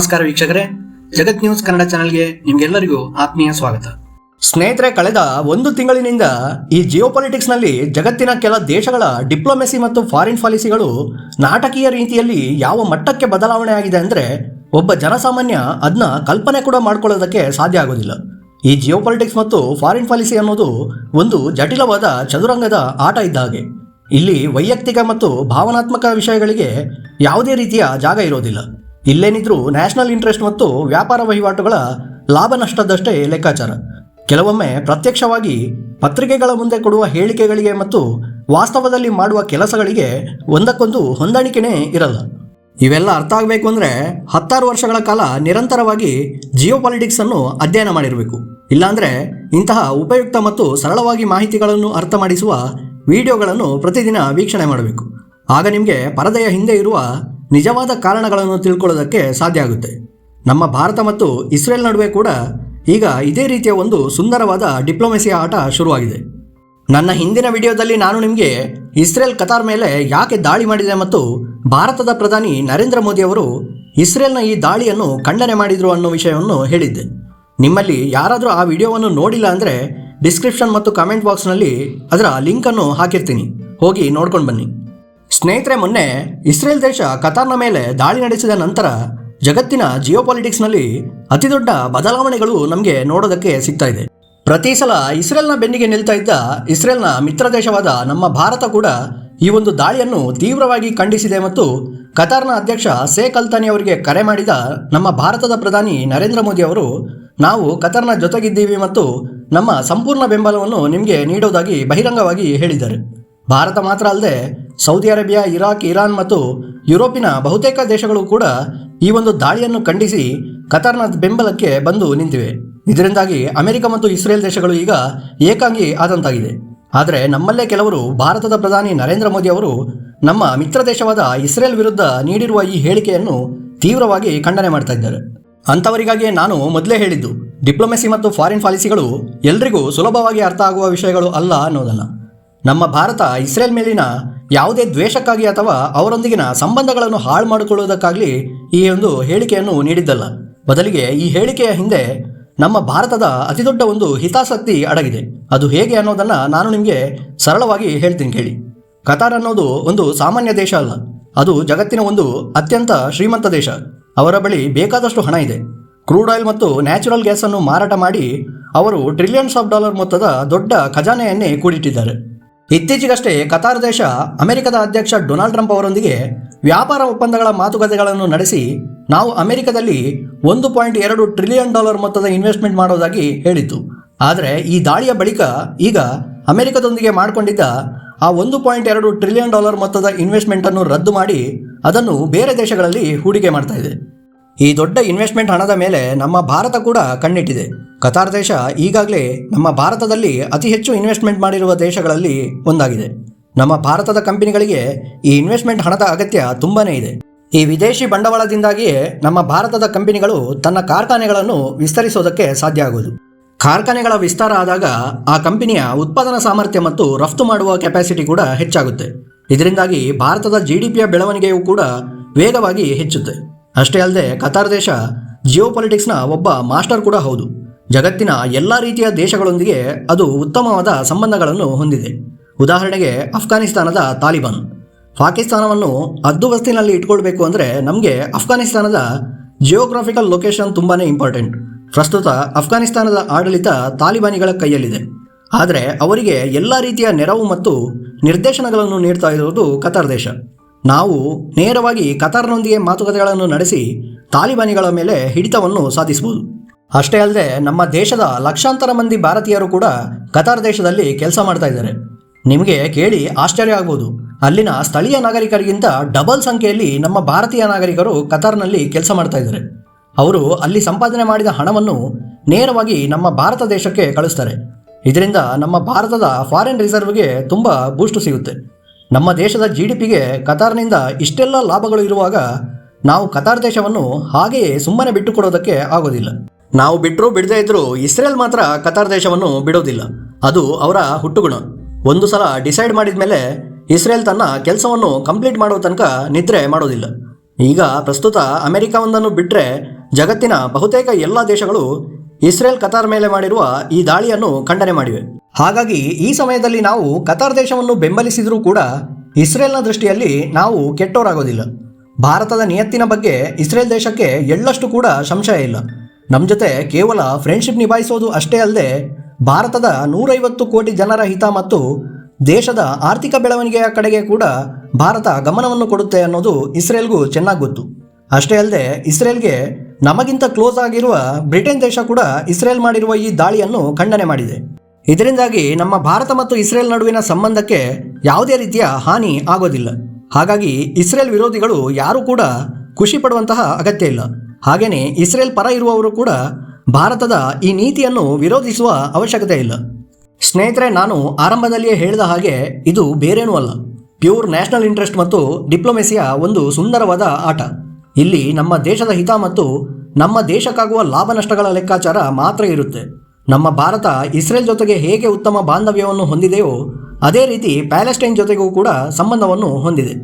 ನಮಸ್ಕಾರ ವೀಕ್ಷಕರೇ. ಜಗತ್ ನ್ಯೂಸ್ ಕನ್ನಡ ಚಾನೆಲ್ಗೆ ನಿಮ್ಗೆಲ್ಲರಿಗೂ ಆತ್ಮೀಯ ಸ್ವಾಗತ. ಸ್ನೇಹಿತರೆ, ಕಳೆದ ಒಂದು ತಿಂಗಳಿನಿಂದ ಈ ಜಿಯೋ ನಲ್ಲಿ ಜಗತ್ತಿನ ಕೆಲ ದೇಶಗಳ ಡಿಪ್ಲೊಮೆಸಿ ಮತ್ತು ಫಾರಿನ್ ಪಾಲಿಸಿಗಳು ನಾಟಕೀಯ ರೀತಿಯಲ್ಲಿ ಯಾವ ಮಟ್ಟಕ್ಕೆ ಬದಲಾವಣೆ ಆಗಿದೆ ಅಂದರೆ ಒಬ್ಬ ಜನಸಾಮಾನ್ಯ ಅದನ್ನ ಕಲ್ಪನೆ ಕೂಡ ಮಾಡ್ಕೊಳ್ಳೋದಕ್ಕೆ ಸಾಧ್ಯ ಆಗೋದಿಲ್ಲ. ಈ ಜಿಯೋ ಮತ್ತು ಫಾರಿನ್ ಪಾಲಿಸಿ ಅನ್ನೋದು ಒಂದು ಜಟಿಲವಾದ ಚದುರಂಗದ ಆಟ ಇದ್ದ ಹಾಗೆ. ಇಲ್ಲಿ ವೈಯಕ್ತಿಕ ಮತ್ತು ಭಾವನಾತ್ಮಕ ವಿಷಯಗಳಿಗೆ ಯಾವುದೇ ರೀತಿಯ ಜಾಗ ಇರೋದಿಲ್ಲ. ಇಲ್ಲೇನಿದ್ರೂ ನ್ಯಾಷನಲ್ ಇಂಟ್ರೆಸ್ಟ್ ಮತ್ತು ವ್ಯಾಪಾರ ವಹಿವಾಟುಗಳ ಲಾಭ ನಷ್ಟದಷ್ಟೇ ಲೆಕ್ಕಾಚಾರ. ಕೆಲವೊಮ್ಮೆ ಪ್ರತ್ಯಕ್ಷವಾಗಿ ಪತ್ರಿಕೆಗಳ ಮುಂದೆ ಕೊಡುವ ಹೇಳಿಕೆಗಳಿಗೆ ಮತ್ತು ವಾಸ್ತವದಲ್ಲಿ ಮಾಡುವ ಕೆಲಸಗಳಿಗೆ ಒಂದಕ್ಕೊಂದು ಹೊಂದಾಣಿಕೆನೇ ಇರಲ್ಲ. ಇವೆಲ್ಲ ಅರ್ಥ ಆಗಬೇಕು ಅಂದರೆ ಹತ್ತಾರು ವರ್ಷಗಳ ಕಾಲ ನಿರಂತರವಾಗಿ ಜಿಯೋ ಅನ್ನು ಅಧ್ಯಯನ ಮಾಡಿರಬೇಕು. ಇಲ್ಲಾಂದರೆ ಇಂತಹ ಉಪಯುಕ್ತ ಮತ್ತು ಸರಳವಾಗಿ ಮಾಹಿತಿಗಳನ್ನು ಅರ್ಥ ಮಾಡಿಸುವ ವಿಡಿಯೋಗಳನ್ನು ಪ್ರತಿದಿನ ವೀಕ್ಷಣೆ ಮಾಡಬೇಕು. ಆಗ ನಿಮಗೆ ಪರದೆಯ ಹಿಂದೆ ಇರುವ ನಿಜವಾದ ಕಾರಣಗಳನ್ನು ತಿಳ್ಕೊಳ್ಳೋದಕ್ಕೆ ಸಾಧ್ಯ ಆಗುತ್ತೆ. ನಮ್ಮ ಭಾರತ ಮತ್ತು ಇಸ್ರೇಲ್ ನಡುವೆ ಕೂಡ ಈಗ ಇದೇ ರೀತಿಯ ಒಂದು ಸುಂದರವಾದ ಡಿಪ್ಲೊಮೆಸಿಯ ಆಟ ಶುರುವಾಗಿದೆ. ನನ್ನ ಹಿಂದಿನ ವಿಡಿಯೋದಲ್ಲಿ ನಾನು ನಿಮಗೆ ಇಸ್ರೇಲ್ ಕತಾರ್ ಮೇಲೆ ಯಾಕೆ ದಾಳಿ ಮಾಡಿದೆ ಮತ್ತು ಭಾರತದ ಪ್ರಧಾನಿ ನರೇಂದ್ರ ಮೋದಿ ಅವರು ಇಸ್ರೇಲ್ನ ಈ ದಾಳಿಯನ್ನು ಖಂಡನೆ ಮಾಡಿದರು ಅನ್ನೋ ವಿಷಯವನ್ನು ಹೇಳಿದ್ದೆ. ನಿಮ್ಮಲ್ಲಿ ಯಾರಾದರೂ ಆ ವಿಡಿಯೋವನ್ನು ನೋಡಿಲ್ಲ ಅಂದರೆ ಡಿಸ್ಕ್ರಿಪ್ಷನ್ ಮತ್ತು ಕಮೆಂಟ್ ಬಾಕ್ಸ್ನಲ್ಲಿ ಅದರ ಲಿಂಕನ್ನು ಹಾಕಿರ್ತೀನಿ. ಹೋಗಿ ನೋಡ್ಕೊಂಡು ಬನ್ನಿ. ಸ್ನೇಹಿತರೆ, ಮೊನ್ನೆ ಇಸ್ರೇಲ್ ದೇಶ ಕತಾರ್ನ ಮೇಲೆ ದಾಳಿ ನಡೆಸಿದ ನಂತರ ಜಗತ್ತಿನ ಜಿಯೋಪಾಲಿಟಿಕ್ಸ್ನಲ್ಲಿ ನಲ್ಲಿ ಅತಿದೊಡ್ಡ ಬದಲಾವಣೆಗಳು ನಮಗೆ ನೋಡೋದಕ್ಕೆ ಸಿಗ್ತಾ ಇದೆ. ಪ್ರತಿ ಸಲ ಇಸ್ರೇಲ್ನ ಬೆನ್ನಿಗೆ ನಿಲ್ತಾ ಇದ್ದ ಇಸ್ರೇಲ್ನ ಮಿತ್ರ ದೇಶವಾದ ನಮ್ಮ ಭಾರತ ಕೂಡ ಈ ಒಂದು ದಾಳಿಯನ್ನು ತೀವ್ರವಾಗಿ ಖಂಡಿಸಿದೆ ಮತ್ತು ಕತಾರ್ನ ಅಧ್ಯಕ್ಷ ಶೇಖ್ ಅಲ್ತಾನಿ ಅವರಿಗೆ ಕರೆ ಮಾಡಿದ ನಮ್ಮ ಭಾರತದ ಪ್ರಧಾನಿ ನರೇಂದ್ರ ಮೋದಿ ಅವರು, ನಾವು ಕತಾರ್ನ ಜೊತೆಗಿದ್ದೀವಿ ಮತ್ತು ನಮ್ಮ ಸಂಪೂರ್ಣ ಬೆಂಬಲವನ್ನು ನಿಮಗೆ ನೀಡೋದಾಗಿ ಬಹಿರಂಗವಾಗಿ ಹೇಳಿದ್ದಾರೆ. ಭಾರತ ಮಾತ್ರ ಅಲ್ಲದೆ ಸೌದಿ ಅರೇಬಿಯಾ, ಇರಾಕ್, ಇರಾನ್ ಮತ್ತು ಯುರೋಪಿನ ಬಹುತೇಕ ದೇಶಗಳು ಕೂಡ ಈ ಒಂದು ದಾಳಿಯನ್ನು ಖಂಡಿಸಿ ಕತಾರ್ನ ಬೆಂಬಲಕ್ಕೆ ಬಂದು ನಿಂತಿವೆ. ಇದರಿಂದಾಗಿ ಅಮೆರಿಕ ಮತ್ತು ಇಸ್ರೇಲ್ ದೇಶಗಳು ಈಗ ಏಕಾಂಗಿ ಆದಂತಾಗಿದೆ. ಆದರೆ ನಮ್ಮಲ್ಲೇ ಕೆಲವರು ಭಾರತದ ಪ್ರಧಾನಿ ನರೇಂದ್ರ ಮೋದಿ ಅವರು ನಮ್ಮ ಮಿತ್ರ ದೇಶವಾದ ಇಸ್ರೇಲ್ ವಿರುದ್ಧ ನೀಡಿರುವ ಈ ಹೇಳಿಕೆಯನ್ನು ತೀವ್ರವಾಗಿ ಖಂಡನೆ ಮಾಡ್ತಾ ಇದ್ದಾರೆ. ಅಂಥವರಿಗಾಗಿ ನಾನು ಮೊದಲೇ ಹೇಳಿದ್ದು, ಡಿಪ್ಲೊಮೆಸಿ ಮತ್ತು ಫಾರಿನ್ ಪಾಲಿಸಿಗಳು ಎಲ್ರಿಗೂ ಸುಲಭವಾಗಿ ಅರ್ಥ ಆಗುವ ವಿಷಯಗಳು ಅಲ್ಲ ಅನ್ನೋದನ್ನು ನಮ್ಮ ಭಾರತ ಇಸ್ರೇಲ್ ಮೇಲಿನ ಯಾವುದೇ ದ್ವೇಷಕ್ಕಾಗಿ ಅಥವಾ ಅವರೊಂದಿಗಿನ ಸಂಬಂಧಗಳನ್ನು ಹಾಳು ಮಾಡಿಕೊಳ್ಳುವುದಕ್ಕಾಗಲಿ ಈ ಒಂದು ಹೇಳಿಕೆಯನ್ನು ನೀಡಿದ್ದಲ್ಲ. ಬದಲಿಗೆ ಈ ಹೇಳಿಕೆಯ ಹಿಂದೆ ನಮ್ಮ ಭಾರತದ ಅತಿದೊಡ್ಡ ಒಂದು ಹಿತಾಸಕ್ತಿ ಅಡಗಿದೆ. ಅದು ಹೇಗೆ ಅನ್ನೋದನ್ನು ನಾನು ನಿಮಗೆ ಸರಳವಾಗಿ ಹೇಳ್ತೀನಿ ಕೇಳಿ. ಕತಾರ್ ಅನ್ನೋದು ಒಂದು ಸಾಮಾನ್ಯ ದೇಶ ಅಲ್ಲ. ಅದು ಜಗತ್ತಿನ ಒಂದು ಅತ್ಯಂತ ಶ್ರೀಮಂತ ದೇಶ. ಅವರ ಬಳಿ ಬೇಕಾದಷ್ಟು ಹಣ ಇದೆ. ಕ್ರೂಡ್ ಆಯಿಲ್ ಮತ್ತು ನ್ಯಾಚುರಲ್ ಗ್ಯಾಸನ್ನು ಮಾರಾಟ ಮಾಡಿ ಅವರು ಟ್ರಿಲಿಯನ್ಸ್ ಆಫ್ ಡಾಲರ್ ಮೊತ್ತದ ದೊಡ್ಡ ಖಜಾನೆಯನ್ನೇ ಕೂಡಿಟ್ಟಿದ್ದಾರೆ. ಇತ್ತೀಚೆಗಷ್ಟೇ ಕತಾರ್ ದೇಶ ಅಮೆರಿಕದ ಅಧ್ಯಕ್ಷ ಡೊನಾಲ್ಡ್ ಟ್ರಂಪ್ ಅವರೊಂದಿಗೆ ವ್ಯಾಪಾರ ಒಪ್ಪಂದಗಳ ಮಾತುಕತೆಗಳನ್ನು ನಡೆಸಿ ನಾವು ಅಮೆರಿಕದಲ್ಲಿ ಒಂದು ಪಾಯಿಂಟ್ ಎರಡು ಟ್ರಿಲಿಯನ್ ಡಾಲರ್ ಮೊತ್ತದ ಇನ್ವೆಸ್ಟ್ಮೆಂಟ್ ಮಾಡೋದಾಗಿ ಹೇಳಿತ್ತು. ಆದರೆ ಈ ದಾಳಿಯ ಬಳಿಕ ಈಗ ಅಮೆರಿಕದೊಂದಿಗೆ ಮಾಡಿಕೊಂಡಿದ್ದ ಆ ಒಂದು ಪಾಯಿಂಟ್ ಎರಡು ಟ್ರಿಲಿಯನ್ ಡಾಲರ್ ಮೊತ್ತದ ಇನ್ವೆಸ್ಟ್ಮೆಂಟನ್ನು ರದ್ದು ಮಾಡಿ ಅದನ್ನು ಬೇರೆ ದೇಶಗಳಲ್ಲಿ ಹೂಡಿಕೆ ಮಾಡ್ತಾ ಇದೆ. ಈ ದೊಡ್ಡ ಇನ್ವೆಸ್ಟ್ಮೆಂಟ್ ಹಣದ ಮೇಲೆ ನಮ್ಮ ಭಾರತ ಕೂಡ ಕಣ್ಣಿಟ್ಟಿದೆ. ಕತಾರ್ ದೇಶ ಈಗಾಗಲೇ ನಮ್ಮ ಭಾರತದಲ್ಲಿ ಅತಿ ಹೆಚ್ಚು ಇನ್ವೆಸ್ಟ್ಮೆಂಟ್ ಮಾಡಿರುವ ದೇಶಗಳಲ್ಲಿ ಒಂದಾಗಿದೆ. ನಮ್ಮ ಭಾರತದ ಕಂಪನಿಗಳಿಗೆ ಈ ಇನ್ವೆಸ್ಟ್ಮೆಂಟ್ ಹಣದ ಅಗತ್ಯ ತುಂಬಾನೇ ಇದೆ. ಈ ವಿದೇಶಿ ಬಂಡವಾಳದಿಂದಾಗಿಯೇ ನಮ್ಮ ಭಾರತದ ಕಂಪನಿಗಳು ತನ್ನ ಕಾರ್ಖಾನೆಗಳನ್ನು ವಿಸ್ತರಿಸೋದಕ್ಕೆ ಸಾಧ್ಯ ಆಗುವುದು ಕಾರ್ಖಾನೆಗಳ ವಿಸ್ತಾರ ಆದಾಗ ಆ ಕಂಪನಿಯ ಉತ್ಪಾದನಾ ಸಾಮರ್ಥ್ಯ ಮತ್ತು ರಫ್ತು ಮಾಡುವ ಕೆಪಾಸಿಟಿ ಕೂಡ ಹೆಚ್ಚಾಗುತ್ತೆ. ಇದರಿಂದಾಗಿ ಭಾರತದ ಜಿ ಡಿ ಪಿಯ ಬೆಳವಣಿಗೆಯೂ ಕೂಡ ವೇಗವಾಗಿ ಹೆಚ್ಚುತ್ತೆ. ಅಷ್ಟೇ ಅಲ್ಲದೆ ಕತಾರ್ ದೇಶ ಜಿಯೋ ಪೊಲಿಟಿಕ್ಸ್ನ ಒಬ್ಬ ಮಾಸ್ಟರ್ ಕೂಡ ಹೌದು. ಜಗತ್ತಿನ ಎಲ್ಲ ರೀತಿಯ ದೇಶಗಳೊಂದಿಗೆ ಅದು ಉತ್ತಮವಾದ ಸಂಬಂಧಗಳನ್ನು ಹೊಂದಿದೆ. ಉದಾಹರಣೆಗೆ ಅಫ್ಘಾನಿಸ್ತಾನದ ತಾಲಿಬಾನ್. ಪಾಕಿಸ್ತಾನವನ್ನು ಹದ್ದುಬಸ್ತಿನಲ್ಲಿ ಇಟ್ಕೊಳ್ಬೇಕು ಅಂದರೆ ನಮಗೆ ಅಫ್ಘಾನಿಸ್ತಾನದ ಜಿಯೋಗ್ರಾಫಿಕಲ್ ಲೊಕೇಶನ್ ತುಂಬಾ ಇಂಪಾರ್ಟೆಂಟ್. ಪ್ರಸ್ತುತ ಅಫ್ಘಾನಿಸ್ತಾನದ ಆಡಳಿತ ತಾಲಿಬಾನಿಗಳ ಕೈಯಲ್ಲಿದೆ. ಆದರೆ ಅವರಿಗೆ ಎಲ್ಲ ರೀತಿಯ ನೆರವು ಮತ್ತು ನಿರ್ದೇಶನಗಳನ್ನು ನೀಡ್ತಾ ಇರುವುದು ಕತಾರ್ ದೇಶ. ನಾವು ನೇರವಾಗಿ ಕತಾರ್ನೊಂದಿಗೆ ಮಾತುಕತೆಗಳನ್ನು ನಡೆಸಿ ತಾಲಿಬಾನಿಗಳ ಮೇಲೆ ಹಿಡಿತವನ್ನು ಸಾಧಿಸಬಹುದು. ಅಷ್ಟೇ ಅಲ್ಲದೆ ನಮ್ಮ ದೇಶದ ಲಕ್ಷಾಂತರ ಮಂದಿ ಭಾರತೀಯರು ಕೂಡ ಕತಾರ್ ದೇಶದಲ್ಲಿ ಕೆಲಸ ಮಾಡ್ತಾ ಇದ್ದಾರೆ. ನಿಮಗೆ ಕೇಳಿ ಆಶ್ಚರ್ಯ ಆಗ್ಬೋದು ಅಲ್ಲಿನ ಸ್ಥಳೀಯ ನಾಗರಿಕರಿಗಿಂತ ಡಬಲ್ ಸಂಖ್ಯೆಯಲ್ಲಿ ನಮ್ಮ ಭಾರತೀಯ ನಾಗರಿಕರು ಕತಾರ್ನಲ್ಲಿ ಕೆಲಸ ಮಾಡ್ತಾ ಇದ್ದಾರೆ. ಅವರು ಅಲ್ಲಿ ಸಂಪಾದನೆ ಮಾಡಿದ ಹಣವನ್ನು ನೇರವಾಗಿ ನಮ್ಮ ಭಾರತ ದೇಶಕ್ಕೆ ಕಳಿಸ್ತಾರೆ. ಇದರಿಂದ ನಮ್ಮ ಭಾರತದ ಫಾರಿನ್ ರಿಸರ್ವ್ಗೆ ತುಂಬ ಬೂಸ್ಟ್ ಸಿಗುತ್ತೆ. ನಮ್ಮ ದೇಶದ ಜಿ ಡಿ ಪಿಗೆ ಕತಾರ್ನಿಂದ ಇಷ್ಟೆಲ್ಲ ಲಾಭಗಳು ಇರುವಾಗ ನಾವು ಕತಾರ್ ದೇಶವನ್ನು ಹಾಗೆಯೇ ಸುಮ್ಮನೆ ಬಿಟ್ಟು ಕೊಡೋದಕ್ಕೆ ಆಗೋದಿಲ್ಲ. ನಾವು ಬಿಟ್ಟರೂ ಬಿಡದೇ ಇದ್ದರೂ ಇಸ್ರೇಲ್ ಮಾತ್ರ ಕತಾರ್ ದೇಶವನ್ನು ಬಿಡೋದಿಲ್ಲ. ಅದು ಅವರ ಹುಟ್ಟುಗುಣ. ಒಂದು ಸಲ ಡಿಸೈಡ್ ಮಾಡಿದ ಮೇಲೆ ಇಸ್ರೇಲ್ ತನ್ನ ಕೆಲಸವನ್ನು ಕಂಪ್ಲೀಟ್ ಮಾಡುವ ತನಕ ನಿದ್ರೆ ಮಾಡೋದಿಲ್ಲ. ಈಗ ಪ್ರಸ್ತುತ ಅಮೆರಿಕ ಒಂದನ್ನು ಬಿಟ್ಟರೆ ಜಗತ್ತಿನ ಬಹುತೇಕ ಎಲ್ಲ ದೇಶಗಳು ಇಸ್ರೇಲ್ ಕತಾರ್ ಮೇಲೆ ಮಾಡಿರುವ ಈ ದಾಳಿಯನ್ನು ಖಂಡನೆ ಮಾಡಿವೆ. ಹಾಗಾಗಿ ಈ ಸಮಯದಲ್ಲಿ ನಾವು ಕತಾರ್ ದೇಶವನ್ನು ಬೆಂಬಲಿಸಿದರೂ ಕೂಡ ಇಸ್ರೇಲ್ನ ದೃಷ್ಟಿಯಲ್ಲಿ ನಾವು ಕೆಟ್ಟೋರಾಗೋದಿಲ್ಲ. ಭಾರತದ ನಿಯತ್ತಿನ ಬಗ್ಗೆ ಇಸ್ರೇಲ್ ದೇಶಕ್ಕೆ ಎಳ್ಳಷ್ಟು ಕೂಡ ಸಂಶಯ ಇಲ್ಲ. ನಮ್ಮ ಜೊತೆ ಕೇವಲ ಫ್ರೆಂಡ್ಶಿಪ್ ನಿಭಾಯಿಸೋದು ಅಷ್ಟೇ ಅಲ್ಲದೆ ಭಾರತದ ನೂರೈವತ್ತು ಕೋಟಿ ಜನರ ಹಿತ ಮತ್ತು ದೇಶದ ಆರ್ಥಿಕ ಬೆಳವಣಿಗೆಯ ಕಡೆಗೆ ಕೂಡ ಭಾರತ ಗಮನವನ್ನು ಕೊಡುತ್ತೆ ಅನ್ನೋದು ಇಸ್ರೇಲ್ಗೂ ಚೆನ್ನಾಗಿ ಗೊತ್ತು. ಅಷ್ಟೇ ಅಲ್ಲದೆ ಇಸ್ರೇಲ್ಗೆ ನಮಗಿಂತ ಕ್ಲೋಸ್ ಆಗಿರುವ ಬ್ರಿಟನ್ ದೇಶ ಕೂಡ ಇಸ್ರೇಲ್ ಮಾಡಿರುವ ಈ ದಾಳಿಯನ್ನು ಖಂಡನೆ ಮಾಡಿದೆ. ಇದರಿಂದಾಗಿ ನಮ್ಮ ಭಾರತ ಮತ್ತು ಇಸ್ರೇಲ್ ನಡುವಿನ ಸಂಬಂಧಕ್ಕೆ ಯಾವುದೇ ರೀತಿಯ ಹಾನಿ ಆಗೋದಿಲ್ಲ. ಹಾಗಾಗಿ ಇಸ್ರೇಲ್ ವಿರೋಧಿಗಳು ಯಾರೂ ಕೂಡ ಖುಷಿ ಪಡುವಂತಹ ಅಗತ್ಯ ಇಲ್ಲ. ಹಾಗೆಯೇ ಇಸ್ರೇಲ್ ಪರ ಇರುವವರು ಕೂಡ ಭಾರತದ ಈ ನೀತಿಯನ್ನು ವಿರೋಧಿಸುವ ಅವಶ್ಯಕತೆ ಇಲ್ಲ. ಸ್ನೇಹಿತರೆ, ನಾನು ಆರಂಭದಲ್ಲಿಯೇ ಹೇಳಿದ ಹಾಗೆ ಇದು ಬೇರೇನೂ ಅಲ್ಲ. ಪ್ಯೂರ್ ನ್ಯಾಷನಲ್ ಇಂಟ್ರೆಸ್ಟ್ ಮತ್ತು ಡಿಪ್ಲೊಮೆಸಿಯ ಒಂದು ಸುಂದರವಾದ ಆಟ. ಇಲ್ಲಿ ನಮ್ಮ ದೇಶದ ಹಿತ ಮತ್ತು ನಮ್ಮ ದೇಶಕ್ಕಾಗುವ ಲಾಭ ನಷ್ಟಗಳ ಲೆಕ್ಕಾಚಾರ ಮಾತ್ರ ಇರುತ್ತೆ. ನಮ್ಮ ಭಾರತ ಇಸ್ರೇಲ್ ಜೊತೆಗೆ ಹೇಗೆ ಉತ್ತಮ ಬಾಂಧವ್ಯವನ್ನು ಹೊಂದಿದೆಯೋ ಅದೇ ರೀತಿ ಪ್ಯಾಲೆಸ್ಟೈನ್ ಜೊತೆಗೂ ಕೂಡ ಸಂಬಂಧವನ್ನು ಹೊಂದಿದೆ.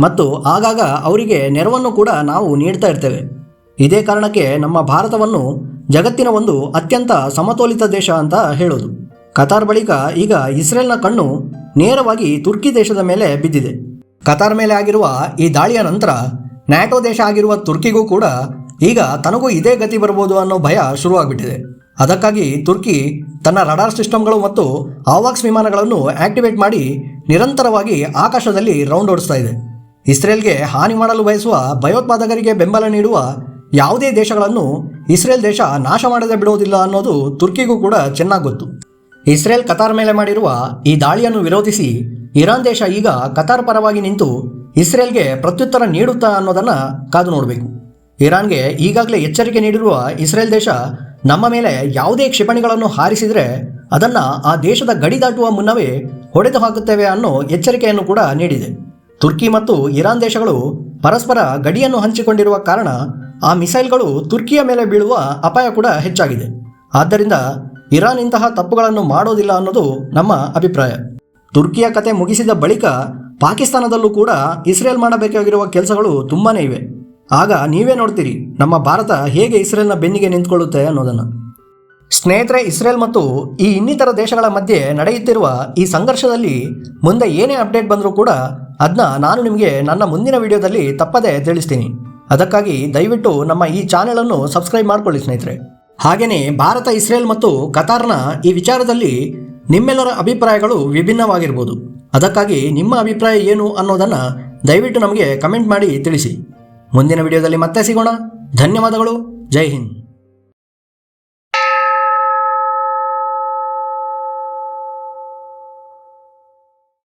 ಮತ್ತು ಆಗಾಗ ಅವರಿಗೆ ನೆರವನ್ನು ಕೂಡ ನಾವು ನೀಡ್ತಾ ಇರ್ತೇವೆ. ಇದೇ ಕಾರಣಕ್ಕೆ ನಮ್ಮ ಭಾರತವನ್ನು ಜಗತ್ತಿನ ಒಂದು ಅತ್ಯಂತ ಸಮತೋಲಿತ ದೇಶ ಅಂತ ಹೇಳೋದು. ಕತಾರ್ ಬಳಿಕ ಈಗ ಇಸ್ರೇಲ್ನ ಕಣ್ಣು ನೇರವಾಗಿ ತುರ್ಕಿ ದೇಶದ ಮೇಲೆ ಬಿದ್ದಿದೆ. ಕತಾರ್ ಮೇಲೆ ಆಗಿರುವ ಈ ದಾಳಿಯ ನಂತರ ನ್ಯಾಟೋ ದೇಶ ಆಗಿರುವ ತುರ್ಕಿಗೂ ಕೂಡ ಈಗ ತನಗೂ ಇದೇ ಗತಿ ಬರಬಹುದು ಅನ್ನೋ ಭಯ ಶುರುವಾಗ್ಬಿಟ್ಟಿದೆ. ಅದಕ್ಕಾಗಿ ತುರ್ಕಿ ತನ್ನ ರಡಾರ್ ಸಿಸ್ಟಮ್ಗಳು ಮತ್ತು ಆವಾಕ್ಸ್ ವಿಮಾನಗಳನ್ನು ಆಕ್ಟಿವೇಟ್ ಮಾಡಿ ನಿರಂತರವಾಗಿ ಆಕಾಶದಲ್ಲಿ ರೌಂಡ್ ಓಡಿಸ್ತಾ ಇದೆ. ಇಸ್ರೇಲ್ಗೆ ಹಾನಿ ಮಾಡಲು ಬಯಸುವ ಭಯೋತ್ಪಾದಕರಿಗೆ ಬೆಂಬಲ ನೀಡುವ ಯಾವುದೇ ದೇಶಗಳನ್ನು ಇಸ್ರೇಲ್ ದೇಶ ನಾಶ ಮಾಡದೆ ಬಿಡುವುದಿಲ್ಲ ಅನ್ನೋದು ತುರ್ಕಿಗೂ ಕೂಡ ಚೆನ್ನಾಗಿ ಗೊತ್ತು. ಇಸ್ರೇಲ್ ಕತಾರ್ ಮೇಲೆ ಮಾಡಿರುವ ಈ ದಾಳಿಯನ್ನು ವಿರೋಧಿಸಿ ಇರಾನ್ ದೇಶ ಈಗ ಕತಾರ್ ಪರವಾಗಿ ನಿಂತು ಇಸ್ರೇಲ್ಗೆ ಪ್ರತ್ಯುತ್ತರ ನೀಡುತ್ತಾ ಅನ್ನೋದನ್ನ ಕಾದು ನೋಡಬೇಕು. ಇರಾನ್ಗೆ ಈಗಾಗಲೇ ಎಚ್ಚರಿಕೆ ನೀಡಿರುವ ಇಸ್ರೇಲ್ ದೇಶ ನಮ್ಮ ಮೇಲೆ ಯಾವುದೇ ಕ್ಷಿಪಣಿಗಳನ್ನು ಹಾರಿಸಿದರೆ ಅದನ್ನ ಆ ದೇಶದ ಗಡಿ ದಾಟುವ ಮುನ್ನವೇ ಹೊಡೆದು ಹಾಕುತ್ತೇವೆ ಅನ್ನೋ ಎಚ್ಚರಿಕೆಯನ್ನು ಕೂಡ ನೀಡಿದೆ. ತುರ್ಕಿ ಮತ್ತು ಇರಾನ್ ದೇಶಗಳು ಪರಸ್ಪರ ಗಡಿಯನ್ನು ಹಂಚಿಕೊಂಡಿರುವ ಕಾರಣ ಆ ಮಿಸೈಲ್ಗಳು ತುರ್ಕಿಯ ಮೇಲೆ ಬೀಳುವ ಅಪಾಯ ಕೂಡ ಹೆಚ್ಚಾಗಿದೆ. ಆದ್ದರಿಂದ ಇರಾನ್ ಇಂತಹ ತಪ್ಪುಗಳನ್ನು ಮಾಡೋದಿಲ್ಲ ಅನ್ನೋದು ನಮ್ಮ ಅಭಿಪ್ರಾಯ. ತುರ್ಕಿಯ ಕತೆ ಮುಗಿಸಿದ ಬಳಿಕ ಪಾಕಿಸ್ತಾನದಲ್ಲೂ ಕೂಡ ಇಸ್ರೇಲ್ ಮಾಡಬೇಕಾಗಿರುವ ಕೆಲಸಗಳು ತುಂಬಾನೇ ಇವೆ. ಆಗ ನೀವೇ ನೋಡ್ತೀರಿ, ನಮ್ಮ ಭಾರತ ಹೇಗೆ ಇಸ್ರೇಲ್ನ ಬೆನ್ನಿಗೆ ನಿಂತ್ಕೊಳ್ಳುತ್ತೆ ಅನ್ನೋದನ್ನು. ಸ್ನೇಹಿತರೆ, ಇಸ್ರೇಲ್ ಮತ್ತು ಈ ಇನ್ನಿತರ ದೇಶಗಳ ಮಧ್ಯೆ ನಡೆಯುತ್ತಿರುವ ಈ ಸಂಘರ್ಷದಲ್ಲಿ ಮುಂದೆ ಏನೇ ಅಪ್ಡೇಟ್ ಬಂದರೂ ಕೂಡ ಅದನ್ನ ನಾನು ನಿಮಗೆ ನನ್ನ ಮುಂದಿನ ವಿಡಿಯೋದಲ್ಲಿ ತಪ್ಪದೆ ತಿಳಿಸ್ತೀನಿ. ಅದಕ್ಕಾಗಿ ದಯವಿಟ್ಟು ನಮ್ಮ ಈ ಚಾನೆಲನ್ನು ಸಬ್ಸ್ಕ್ರೈಬ್ ಮಾಡಿಕೊಳ್ಳಿ ಸ್ನೇಹಿತರೆ. ಹಾಗೆಯೇ ಭಾರತ, ಇಸ್ರೇಲ್ ಮತ್ತು ಕತಾರ್ನ ಈ ವಿಚಾರದಲ್ಲಿ ನಿಮ್ಮೆಲ್ಲರ ಅಭಿಪ್ರಾಯಗಳು ವಿಭಿನ್ನವಾಗಿರ್ಬೋದು. ಅದಕ್ಕಾಗಿ ನಿಮ್ಮ ಅಭಿಪ್ರಾಯ ಏನು ಅನ್ನೋದನ್ನು ದಯವಿಟ್ಟು ನಮಗೆ ಕಮೆಂಟ್ ಮಾಡಿ ತಿಳಿಸಿ. ಮುಂದಿನ ವಿಡಿಯೋದಲ್ಲಿ ಮತ್ತೆ ಸಿಗೋಣ. ಧನ್ಯವಾದಗಳು. ಜೈ ಹಿಂದ್.